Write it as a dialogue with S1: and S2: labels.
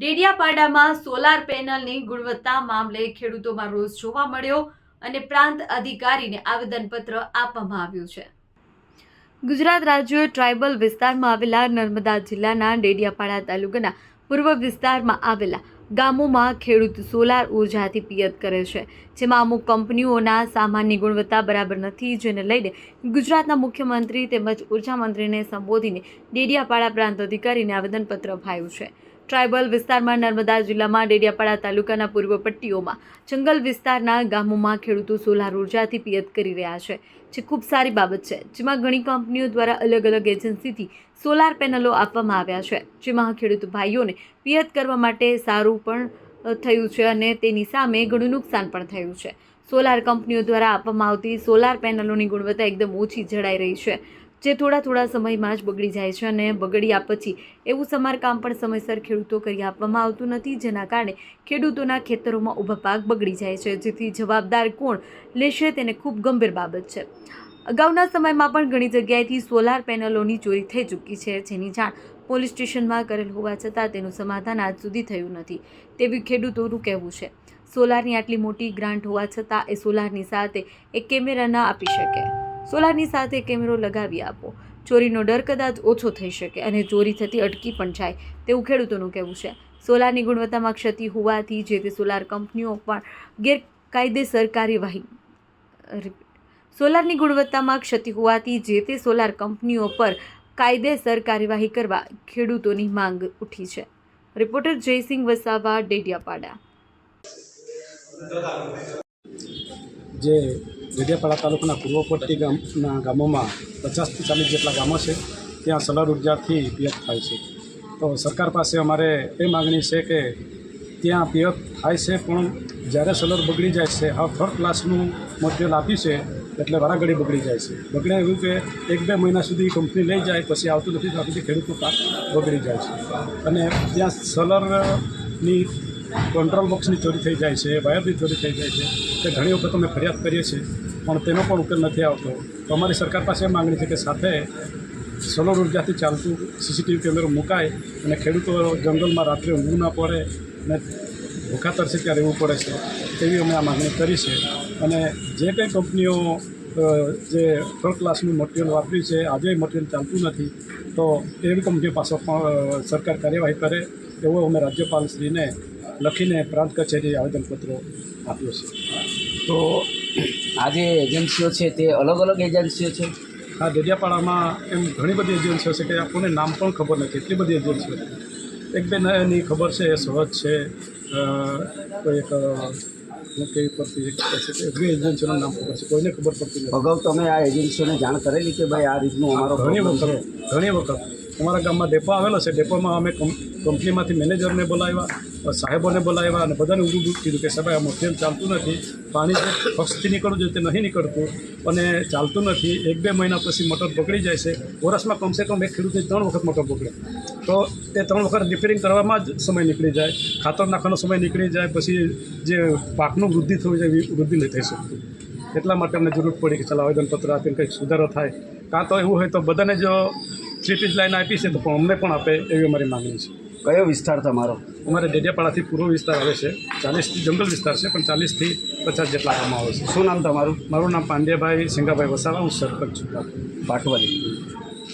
S1: ડેડિયાપાડામાં solar પેનલની ગુણવત્તા મામલે ખેડૂતોમાં રોષ જોવા મળ્યો અને પ્રાંત અધિકારીને આવેદનપત્ર આપવામાં આવ્યું છે. ગુજરાત રાજ્ય ટ્રાઇબલ વિસ્તારમાં આવેલા નર્મદા જિલ્લાના ડેડિયાપાડા તાલુકાના પૂર્વ વિસ્તારમાં આવેલા ગામોમાં ખેડૂત સોલાર ઉર્જાથી પિયત કરે છે, જેમાં અમુક કંપનીઓના સામાનની ગુણવત્તા બરાબર નથી, જેને લઈને ગુજરાતના મુખ્યમંત્રી તેમજ ઊર્જા મંત્રીને સંબોધીને ડેડિયાપાડા પ્રાંત અધિકારીને આવેદનપત્ર અપાયું છે. ટ્રાઇબલ વિસ્તારમાં નર્મદા જિલ્લામાં ડેડિયાપાડા તાલુકાના પૂર્વ પટ્ટીઓમાં જંગલ વિસ્તારના ગામોમાં ખેડૂતો સોલાર ઉર્જાથી પિયત કરી રહ્યા છે, જે ખૂબ સારી બાબત છે, જેમાં ઘણી કંપનીઓ દ્વારા અલગ અલગ એજન્સીથી સોલાર પેનલો આપવામાં આવ્યા છે, જેમાં ખેડૂત ભાઈઓને પિયત કરવા માટે સારું પણ થયું છે અને તેની સામે ઘણું નુકસાન પણ થયું છે. સોલાર કંપનીઓ દ્વારા આપવામાં આવતી સોલાર પેનલોની ગુણવત્તા એકદમ ઓછી જણાઈ રહી છે. જે થોડા થોડા સમયમાં જ બગડી જાય છે અને બગડ્યા પછી એવું સમારકામ પણ સમયસર ખેડૂતો કરી આપવામાં આવતું નથી. જેના કારણે ખેડૂતોના ખેતરોમાં ઊભા પાક બગડી જાય છે, જેથી જવાબદાર કોણ લેશે તેને ખૂબ ગંભીર બાબત છે. અગાઉના સમયમાં પણ ઘણી જગ્યાએથી સોલાર પેનલોની ચોરી થઈ ચૂકી છે. જેની જાણ પોલીસ સ્ટેશનમાં કરેલ હોવા છતાં તેનું સમાધાન આજ સુધી થયું નથી તેવી ખેડૂતોનું કહેવું છે. સોલારની આટલી મોટી ગ્રાન્ટ હોવા છતાં એ સોલારની સાથે એક કેમેરા ન આપી શકે. સોલારની સાથે કેમેરો લગાવી આપો. ચોરીનો ડર કદાચ ઓછો થઈ શકે અને ચોરી થતી અટકી પણ જાય તેવું ખેડૂતોનું કહેવું છે. સોલારની ગુણવત્તામાં ક્ષતિ હોવાથી જે તે સોલાર કંપનીઓ પણ ગેરકાયદેસર કાર્યવાહી સોલારની ગુણવત્તામાં ક્ષતિ હોવાથી જે તે સોલાર કંપનીઓ પર કાયદેસર કાર્યવાહી કરવા ખેડૂતોની માંગ ઉઠી છે. રિપોર્ટર જયસિંહ વસાવા, ડેડિયાપાડા.
S2: જે ડેડિયાપાડા તાલુકાના પૂર્વ ગામના ગામોમાં પચાસથી ચાલીસ જેટલા ગામો છે, ત્યાં સોલર ઉર્જાથી પીએફ થાય છે. તો સરકાર પાસે અમારે એ માગણી છે કે ત્યાં પીએફ થાય છે, પણ જ્યારે સોલર બગડી જાય છે, આ થર્ડ ક્લાસનું મટીરિયલ આપ્યું છે, એટલે વારાઘડી બગડી જાય છે. બગડે એવું કે એક બે મહિના સુધી કંપની લઈ જાય, પછી આવતું નથી, તો પછી ખેડૂતનો પાક બગડી જાય છે. અને ત્યાં સોલરની કંટ્રોલ બોક્સની ચોરી થઈ જાય છે વાયરની ચોરી થઈ જાય છે, તે ઘણી વખત અમે ફરિયાદ કરીએ છીએ, પણ તેનો પણ ઉકેલ નથી આવતો. તો અમારી સરકાર પાસે એ માગણી છે કે સાથે સોલર ઉર્જાથી ચાલતું સીસીટીવી કેમેરો મુકાય અને ખેડૂતો જંગલમાં રાત્રે ઊંઘ ના પડે અને ભૂખા તરસે ત્યાં રહેવું પડે છે, તેવી અમે આ માગણી કરી છે. અને જે કંઈ કંપનીઓ જે થર્ડ ક્લાસનું મટીરિયલ વાપર્યું છે, આજે મટીરિયલ ચાલતું નથી, તો એવી કંપનીઓ પાસે સરકાર કાર્યવાહી કરે, એવો અમે રાજ્યપાલશ્રીને લખીને પ્રાંત કચેરીએ આવેદનપત્રો આપ્યો છે.
S3: તો આ જે એજન્સીઓ છે તે અલગ અલગ એજન્સીઓ છે?
S2: આ દરિયાપાડામાં એમ ઘણી બધી એજન્સીઓ છે કે આપણને નામ પણ ખબર નથી એટલી બધી એજન્સીઓ છે. એક બે નયની ખબર છે સહજ છે કોઈ એક કેવી પડતી એવી એજન્સીઓનું નામ ખબર છે કોઈને ખબર પડતી નથી.
S3: અગાઉ તમે આ એજન્સીઓને જાણ કરેલી કે ભાઈ આ રીતનું અમારો
S2: ઘણી વખત ઘણી વખત. અમારા ગામમાં ડેપો આવેલો છે. ડેપોમાં અમે કંપ- કંપનીમાંથી મેનેજરને બોલાવ્યા સાહેબોને બોલાવ્યા અને બધાને ઊભું કીધું કે સાહેબ, આ મધ્યમ ચાલતું નથી. પાણી જે ફક્સથી નીકળવું જોઈએ તે નહીં નીકળતું અને ચાલતું નથી. એક બે મહિના પછી મોટર પકડી જાય છે. વર્ષમાં કમસે કમ એક ખેડૂતની ત્રણ વખત મોટર પકડે તો એ ત્રણ વખત રિપેરિંગ કરવામાં જ સમય નીકળી જાય. ખાતર નાખવાનો સમય નીકળી જાય. પછી જે પાકનું વૃદ્ધિ થવું એવી વૃદ્ધિ નહીં થઈ શકતું એટલા માટે અમને જરૂર પડી કે ચાલો આવેદનપત્ર આપીને કંઈક સુધારો થાય. કાં તો એવું હોય તો બધાને જો પીસ લાઈન આપી છે તો પણ અમને પણ આપે એવી અમારી માગણી છે.
S3: કયો વિસ્તાર તમારો?
S2: અમારે ડેડિયાપાડાથી પૂર્વ વિસ્તાર આવે છે. ચાલીસથી જંગલ વિસ્તાર છે પણ ચાલીસથી પચાસ જેટલા ગામમાં આવે છે.
S3: શું નામ તમારું?
S2: મારું નામ પાંડ્યાભાઈ સિંગાભાઈ વસાવા હું સરપંચ છું.
S3: પાટવાલી.